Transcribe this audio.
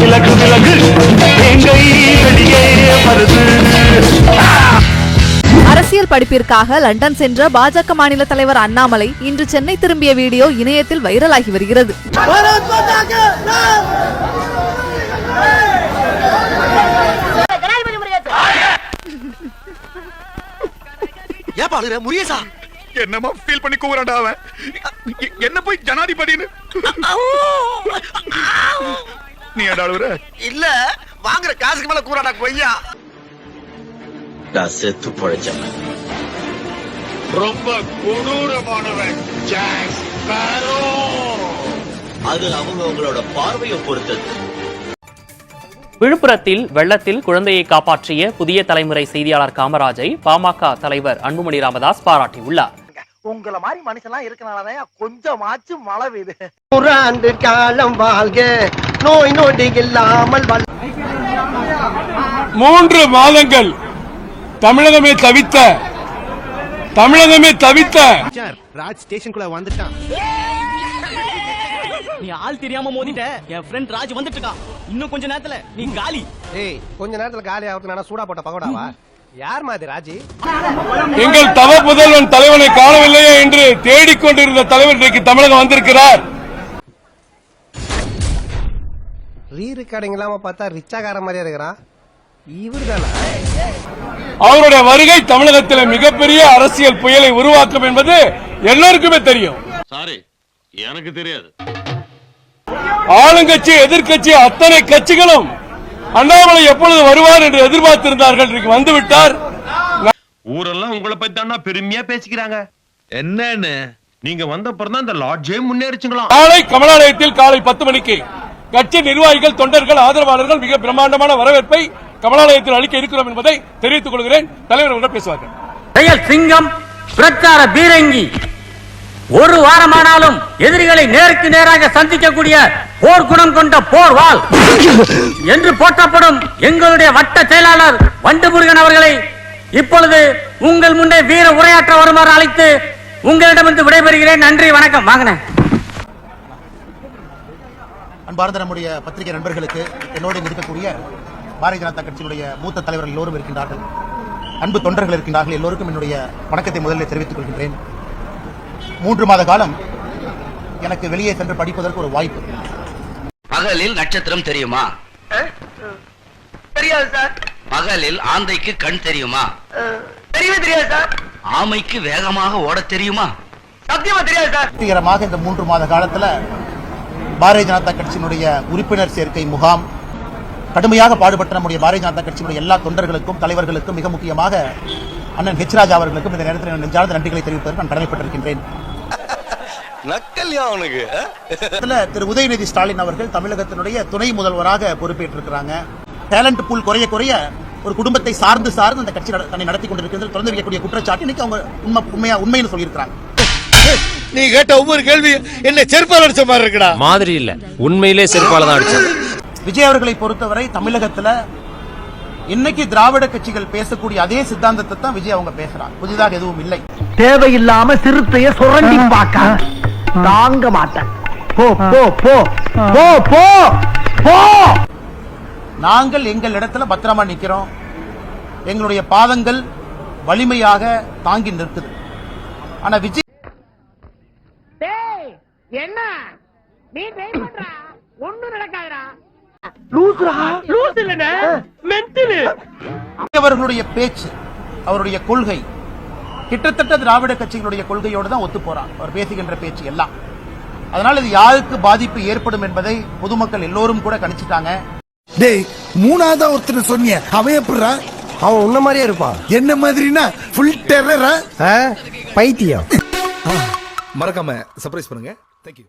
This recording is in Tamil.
விலகு விலகு எங்கை வெளியே வருது அரசியல் படிப்பிற்காக லண்டன் சென்ற பாஜக மாநில தலைவர் அண்ணாமலை இன்று சென்னை திரும்பிய வீடியோ இணையத்தில் வைரலாகி வருகிறது. ஏப்பா முருகேசா. என்னமா ஃபீல் பண்ணி கூவுறான்டா அவன். என்ன போய் ஜனாதிபதினு நீ அழுவுற? இல்ல வாங்குற காசுக்கு மேல கூறாடா கொய்யா. நான் செத்து பொழைச்சவன். ரொம்ப கொடூரமானவன் அது அவங்க அவங்களோட பார்வையை பொறுத்தது. விழுப்புரத்தில் வெள்ளத்தில் குழந்தையை காப்பாற்றிய புதிய தலைமுறை செய்தியாளர் காமராஜை பாமக தலைவர் அன்புமணி ராமதாஸ் பாராட்டியுள்ளார். உங்கள மாதிரி மனுஷன்லாம் இருக்கனாலதான் கொஞ்சமாச்சும் மழை பெய்யுது. நூறாண்டு காலம் வாழ்க நோய் நொடி இல்லாமல் வாழ் மூன்று மாதங்கள் தமிழகமே தவித்த தமிழகமே தவித்த. ராஜ் ஸ்டேஷனுக்குள்ள வந்துட்டான். நீ ஆள் தெரியாம மோதிட்ட என் ஃப்ரெண்ட் ராஜ் வந்துட்டு இருக்கான். இன்னும் கொஞ்ச நேரத்துல நீ காலி. ஏய் கொஞ்ச நேரத்துல காலி ஆகுறது நான் சூடா போட்ட பகோடாவா? யார் மாதிரி ராஜி? எங்கள் தவ புதல்வன் தலைவனை காணவில்லையே என்று தேடிக்கொண்டிருந்த தலைவர் இன்றைக்கு தமிழகம் வந்திருக்கிறார். ரீ ரெக்கார்டிங் இல்லாம பார்த்தா ரிச்சாகார மாதிரியா இருக்கிறான் இவரு தானா அவருடைய வருகை தமிழகத்தில் மிகப்பெரிய அரசியல் புயலை உருவாக்கும் என்பது எல்லோருக்குமே தெரியும். சாரி எனக்கு தெரியாது. ஆளுங்கட்சி எதிர்க்கட்சி அத்தனை கட்சிகளும் அண்ணாமலை எப்பொழுது வருவார் என்று எதிர்பார்த்திருந்தார்கள் இன்றைக்கு வந்துவிட்டார். ஊரெல்லாம் உங்களை பத்தி தானா பெருமையா பேசிக்கிறாங்க. என்னன்னு? நீங்க வந்த தான் இந்த லாட்ஜே முன்னேறிச்சுங்களாம். நாளை கமலாலயத்தில் காலை பத்து மணிக்கு கட்சி நிர்வாகிகள் தொண்டர்கள் ஆதரவாளர்கள் மிக பிரம்மாண்டமான வரவேற்பை கமலாலயத்தில் அளிக்க இருக்கிறோம் என்பதை தெரிவித்துக் கொள்கிறேன். தலைவர்கள் பேசுவார்கள். செயல் சிங்கம் பிரச்சார பீரங்கி. ஒரு வாரமானாலும் எதிரிகளை நேருக்கு நேராக சந்திக்கக்கூடிய போர் குணம் கொண்ட போர் வால் என்று போற்றப்படும் எங்களுடைய வட்ட செயலாளர் வண்டுமுருகன் அவர்களை இப்பொழுது உங்கள் முன்னே வீர உரையாற்ற வருமாறு அழைத்து உங்களிடமிருந்து விடைபெறுகிறேன். நன்றி வணக்கம். வாங்கினேன். அன்பார்ந்த நம்முடைய பத்திரிகை நண்பர்களுக்கு என்னோடு இருக்கக்கூடிய பாரதிய ஜனதா கட்சியினுடைய மூத்த தலைவர்கள் எல்லோரும் இருக்கின்றார்கள். அன்பு தொண்டர்கள் இருக்கின்றார்கள். எல்லோருக்கும் என்னுடைய வணக்கத்தை முதலில் தெரிவித்துக் கொள்கின்றேன். மூன்று மாத காலம் எனக்கு வெளியே சென்று படிப்பதற்கு ஒரு வாய்ப்பு. பகலில் நட்சத்திரம் தெரியுமா? தெரியாது சார். பகலில் ஆந்தைக்கு கண் தெரியுமா? தெரியவே தெரியாது சார். ஆமைக்கு வேகமாக ஓட தெரியுமா? சத்தியமா தெரியாது சார். வெற்றிகரமாக இந்த மூன்று மாத காலத்துல பாரதிய ஜனதா கட்சியினுடைய உறுப்பினர் சேர்க்கை முகாம் கடுமையாக பாடுபட்ட நம்முடைய பாரதிய ஜனதா கட்சியினுடைய எல்லா தொண்டர்களுக்கும் தலைவர்களுக்கும் மிக முக்கியமாக அண்ணன் ஹெச் ராஜா அவர்களுக்கும் இந்த நேரத்தில் நெஞ்சார்ந்த நன்றிகளை தெரிவிப்பதற்கு நான் கடமைப்பட்டிருக்கின்றேன். நக்கல்யா அவனுக்கு? இதுல திரு உதயநிதி ஸ்டாலின் அவர்கள் தமிழகத்தினுடைய துணை முதல்வராக பொறுப்பேற்றிருக்கிறாங்க. டேலண்ட் பூல் குறைய குறைய ஒரு குடும்பத்தை சார்ந்து சார்ந்து அந்த கட்சி தன்னை நடத்தி கொண்டிருக்கிறது. தொடர்ந்து வைக்கக்கூடிய குற்றச்சாட்டு இன்னைக்கு அவங்க உண்மை உண்மையா உண்மைன்னு சொல்லியிருக்கிறாங்க. நீ கேட்ட ஒவ்வொரு கேள்வி என்ன செருப்பால் அடிச்ச மாதிரி இருக்குடா. மாதிரி இல்ல. உண்மையிலே செருப்பால தான் அடிச்சது விஜய் அவர்களை பொறுத்தவரை தமிழகத்துல இன்னைக்கு திராவிட கட்சிகள் பேசக்கூடிய அதே சித்தாந்தத்தை தான் விஜய் அவங்க பேசுறாங்க. புதிதாக எதுவும் இல்லை. தேவையில்லாம சிறுத்தைய சுரண்டி பார்க்க தாங்க மாட்டேன் போ போ போ போ போ போ. நாங்கள் எங்கள் இடத்துல பத்திரமா நிக்கிறோம். எங்களுடைய பாதங்கள் வலிமையாக தாங்கி நிற்குது. ஆனா விஜய் என்ன? நீ ட்ரை பண்றா? ஒண்ணும் நடக்காதுடா. அவர்களுடைய பேச்சு அவருடைய கொள்கை கிட்டத்தட்ட திராவிட கட்சிகளுடைய கொள்கையோடு தான் ஒத்து போறான் அவர் பேசுகின்ற பேச்சு எல்லாம். அதனால இது யாருக்கு பாதிப்பு ஏற்படும் என்பதை பொதுமக்கள் எல்லோரும் கூட கணிச்சிட்டாங்க. டேய் மூணாவதா ஒருத்தர் சொன்னிய அவன் எப்படிடா அவன் உன்ன மாதிரியே இருப்பான். என்ன மாதிரினா ஃபுல் டெரரா பைத்தியம். மறக்காம சர்ப்ரைஸ் பண்ணுங்க. தேங்க்யூ